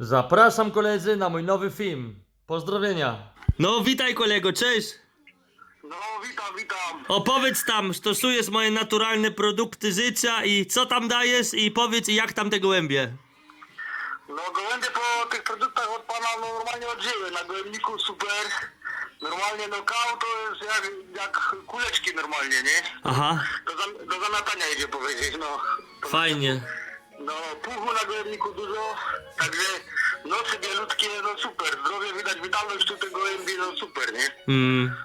Zapraszam koledzy na mój nowy film. Pozdrowienia. No witaj kolego, cześć. No, witam, witam. Opowiedz tam, stosujesz moje naturalne produkty życia i co tam dajesz i powiedz jak tam te gołębie. No, gołębie po tych produktach od pana no, normalnie odżyły. Na gołębniku super. Normalnie no kał to jest jak, jak kuleczki normalnie, nie? Aha, Do, zam- do zamiatania idzie powiedzieć, no. To- fajnie. No, puchu na gołębniku dużo, także nocy bielutkie, no super. Zdrowie widać, witalność tu tych gołębi, no super, nie? Mm,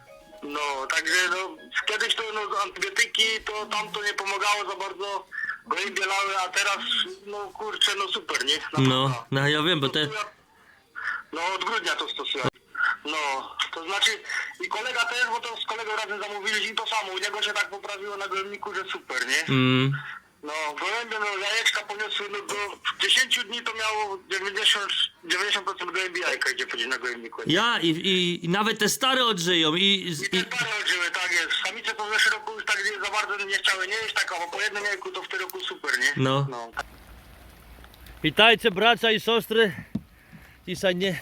No, także no, kiedyś to no, antybiotyki, to tam to nie pomagało za bardzo. Gołębie lały, a teraz, no kurczę, no super, nie? no, no ja wiem, bo te... No od grudnia to stosuję. No, to znaczy i kolega też, bo to z kolegą razem zamówiliśmy i to samo. U niego się tak poprawiło na gołębniku, że super, nie? Mm, No, gołębie, no jajeczka poniosły, no do 10 dni to miało 90, 90% gołębi jajka idzie powiedzieć na gołębniku. ja i, i, i nawet te stare odżyją i, I te stare odżyły, tak jest. Samice to w zeszłym roku już tak nie- za bardzo nie chciały nie jeść, tak, a po jednym jajku to w tym roku super, nie? No. no. Witajcie bracia i siostry. Dzisiaj nie,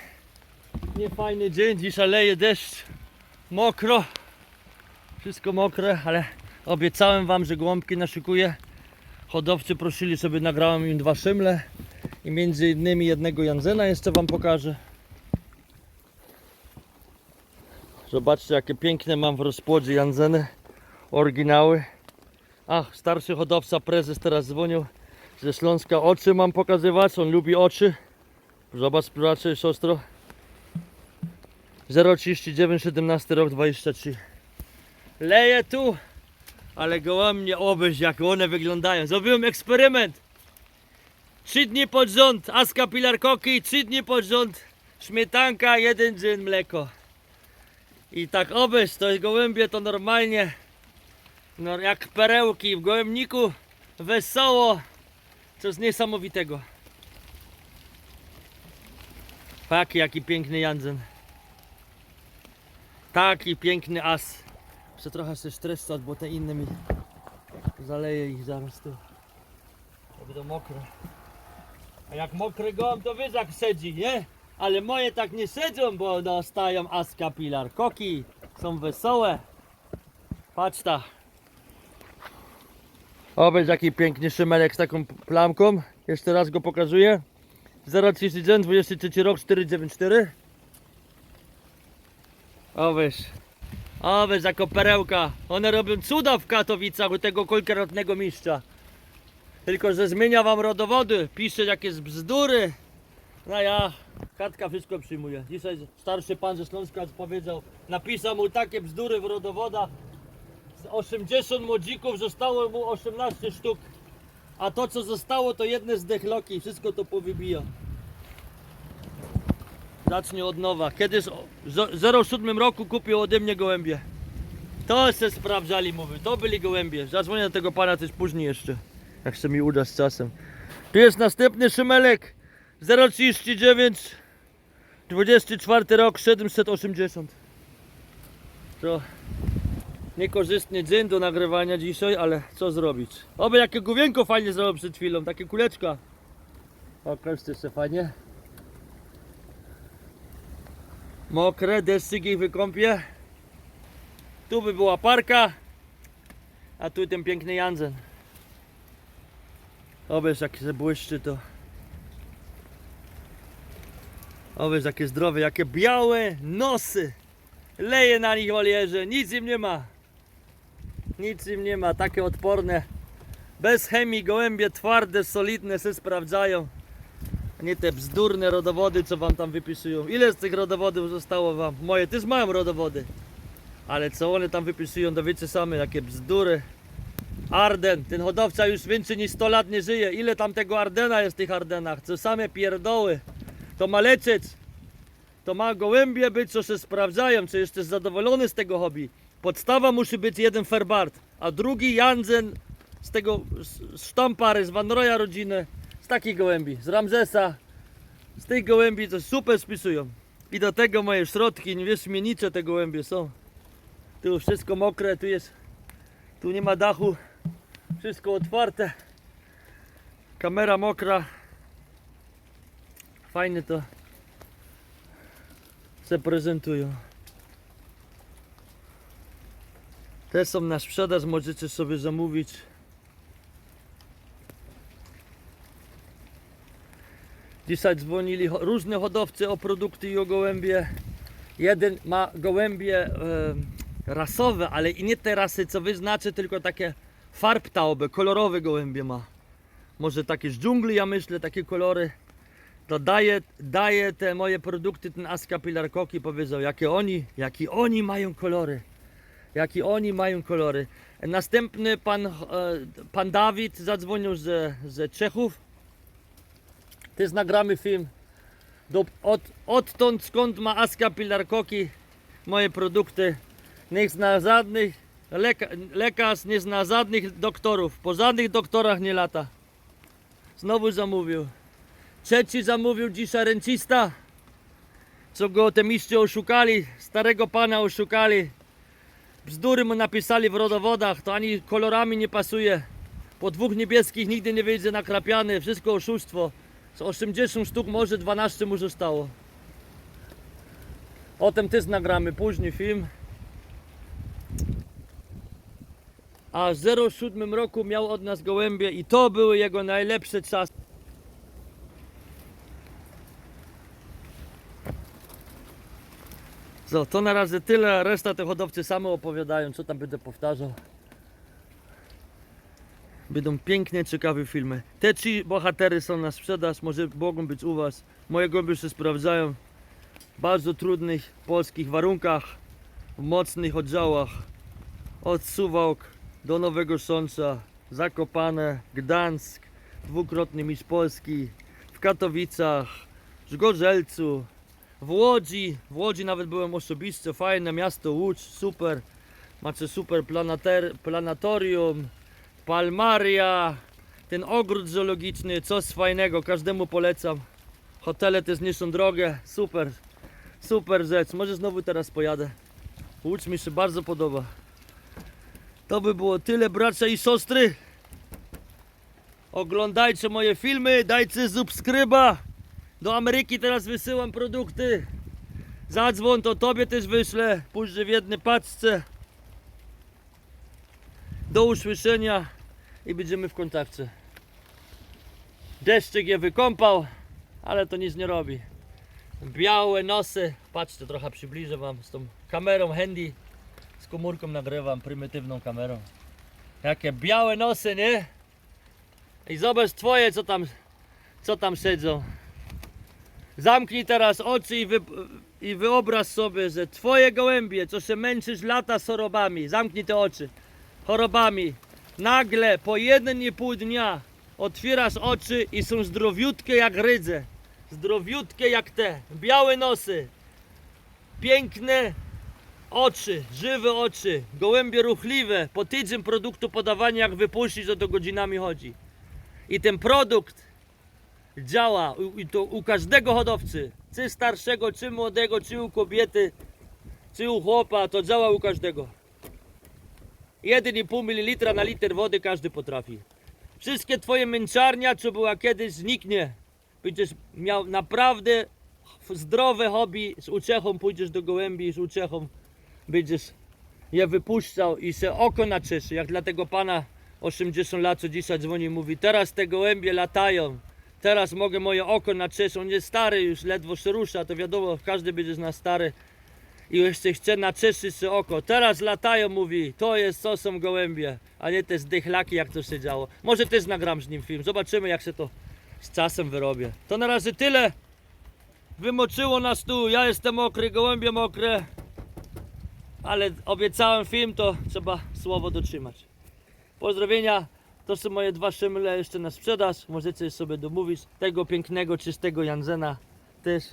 nie fajny dzień, dzisiaj leje deszcz, mokro, wszystko mokre, ale obiecałem wam, że gołąbki naszykuję. Hodowcy prosili, żeby nagrałem im dwa szymle i między innymi jednego Janzena jeszcze wam pokażę. Zobaczcie jakie piękne mam w rozpłodzie Janzeny, oryginały. Ach, starszy hodowca, prezes teraz dzwonił ze Śląska oczy mam pokazywać, on lubi oczy. Zobacz, bracie siostro. 039 17 rok 23. Leje tu, ale gołębnie obejść jak one wyglądają. Zrobiłem eksperyment. Trzy dni pod rząd aska pilarkoki, trzy dni pod rząd śmietanka, jeden dzień mleko. I tak obejść, to gołębie to normalnie no, jak perełki w gołębniku wesoło Coś niesamowitego. Taki jaki piękny Jansen. Taki piękny as. Muszę trochę się streszczać, bo te inne mi zaleje ich zaraz tu. To będą mokre. A jak mokry gołąb to wiesz jak siedzi, nie? Ale moje tak nie siedzą, bo dostają aska pilar. Koki są wesołe. Patrz ta. Obejrz jaki piękny szymelek z taką plamką. Jeszcze raz go pokazuję. 031 23 rok 494. Obejrz. Obejrz jako perełka. One robią cuda w Katowicach u tego kolkaratnego mistrza. Tylko, że zmienia wam rodowody. Pisze jakieś bzdury. No ja, Katka wszystko przyjmuje. Dzisiaj starszy pan ze Śląska powiedział, napisał mu takie bzdury w rodowodach, z 80 młodzików zostało mu 18 sztuk. A to co zostało to jedne zdechloki, wszystko to powybija. Zacznie od nowa. Kiedyś w 07 roku kupił ode mnie gołębie. To se sprawdzali, mówię, to byli gołębie. Zadzwonię do tego pana też później jeszcze, jak się mi uda z czasem. Tu jest następny szymelek 039 24 rok 780. To Niekorzystny dzień do nagrywania dzisiaj, ale co zrobić? Oby jakie główienko fajnie zrobił przed chwilą, takie kuleczka. O, koszty się fajnie. Mokre, deszczyk ich wykąpie. Tu by była parka, a tu ten piękny Jansen. Obierz jak się błyszczy to. Obierz jakie zdrowe, jakie białe nosy. Leje na nich olierze, nic im nie ma. Nic im nie ma, takie odporne. Bez chemii, gołębie twarde, solidne się sprawdzają. Nie te bzdurne rodowody, co wam tam wypisują. Ile z tych rodowodów zostało wam? Moje też mają rodowody. Ale co one tam wypisują, to wiecie same, jakie bzdury. Arden, ten hodowca już więcej niż 100 lat nie żyje. Ile tam tego Ardena jest w tych Ardenach? Co same pierdoły. To ma lecieć. To ma gołębie być, co się sprawdzają, czy jesteś zadowolony z tego hobby. Podstawa musi być jeden Ferbart, a drugi Jansen z tego sztampary, z Van Roya rodziny, takich gołębi, z Ramzesa, z tych gołębi, co super spisują. I do tego moje środki, nie wiesz, mienicze te gołębie są. Tu wszystko mokre, tu jest, tu nie ma dachu, wszystko otwarte. Kamera mokra. fajnie to se prezentują. Te są na sprzedaż, możecie sobie zamówić. Dzisiaj dzwonili różne hodowcy o produkty i o gołębie. Jeden ma gołębie rasowe, ale i nie te rasy, co wy znacie, tylko takie farbtauby, kolorowe gołębie ma. Może takie z dżungli, ja myślę, takie kolory. To daje, daje te moje produkty, ten Aska Koki powiedział, jakie oni, jakie oni mają kolory. Jakie oni mają kolory. Następny pan, e, pan Dawid zadzwonił ze, ze Czechów. Też nagramy film. Do, od, odtąd skąd ma Aska Pilar Koki moje produkty. Nie zna żadnych leka, lekarz, nie zna żadnych doktorów. Po żadnych doktorach nie lata. Znowu zamówił. Trzeci zamówił dzisiaj rencista. Co go te mistrze oszukali, starego pana oszukali. Bzdury mu napisali w rodowodach, to ani kolorami nie pasuje. Po dwóch niebieskich nigdy nie wyjdzie nakrapiany, wszystko oszustwo. Z 80 sztuk może 12 mu zostało. O tym też nagramy później film. A w 07 roku miał od nas gołębie i to były jego najlepsze czasy. Co, to na razie tyle, reszta te hodowcy same opowiadają, co tam będę powtarzał. Będą pięknie ciekawe filmy. Te trzy bohatery są na sprzedaż, może mogą być u Was. Moje gołębie się sprawdzają w bardzo trudnych polskich warunkach, w mocnych oddziałach. Od Suwałk do Nowego Sącza, Zakopane, Gdańsk, dwukrotny mistrz Polski, w Katowicach, w Zgorzelcu, w Łodzi. W Łodzi nawet byłem osobiście, fajne miasto Łódź, super. Macie super planater, planatorium, Palmaria, ten ogród zoologiczny, coś fajnego, każdemu polecam. Hotele też nie są drogie, super, super rzecz. Może znowu teraz pojadę. Łódź mi się bardzo podoba. To by było tyle, bracia i siostry. Oglądajcie moje filmy, dajcie subskryba. Do Ameryki teraz wysyłam produkty. Zadzwon, to tobie też wyślę. Później w jednej paczce. Do usłyszenia i będziemy w kontakcie. Deszczyk je wykąpał, ale to nic nie robi. Białe nosy. Patrzcie, trochę przybliżę wam z tą kamerą handy. Z komórką nagrywam, prymitywną kamerą. Jakie białe nosy, nie? I zobacz twoje, co tam, co tam siedzą. Zamknij teraz oczy i, wy, i wyobraź sobie, że twoje gołębie, co się męczysz lata z chorobami, zamknij te oczy, chorobami, nagle po jeden i pół dnia otwierasz oczy i są zdrowiutkie jak rydze, zdrowiutkie jak te, białe nosy, piękne oczy, żywe oczy, gołębie ruchliwe, po tydzień produktu podawania jak wypuścisz, to do godzinami chodzi. I ten produkt działa i to u każdego hodowcy, czy starszego, czy młodego, czy u kobiety, czy u chłopa, to działa u każdego. 1,5 ml na liter wody każdy potrafi. Wszystkie twoje męczarnia, co była kiedyś, zniknie. Będziesz miał naprawdę zdrowe hobby, z uciechą pójdziesz do gołębi, z uciechą będziesz je wypuszczał i się oko nacieszy, jak dla tego pana 80 lat, co dzisiaj dzwoni, mówi, teraz te gołębie latają, teraz mogę moje oko nacieszyć, on jest stary już, ledwo się rusza, to wiadomo, każdy będzie z nas stary i jeszcze chce nacieszyć się oko, teraz latają, mówi, to jest, to są gołębie, a nie te zdychlaki, jak to się działo. Może też nagram z nim film, zobaczymy, jak się to z czasem wyrobię. To na razie tyle, wymoczyło nas tu, ja jestem mokry, gołębie mokre, ale obiecałem film, to trzeba słowo dotrzymać. Pozdrowienia. To są moje dwa szymle jeszcze na sprzedaż. Możecie sobie domówić. Tego pięknego, czystego Janzena też.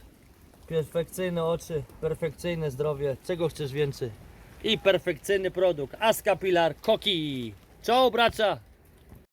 Perfekcyjne oczy, perfekcyjne zdrowie. Czego chcesz więcej? I perfekcyjny produkt. Aska Pilar Koki. Czoł bracia!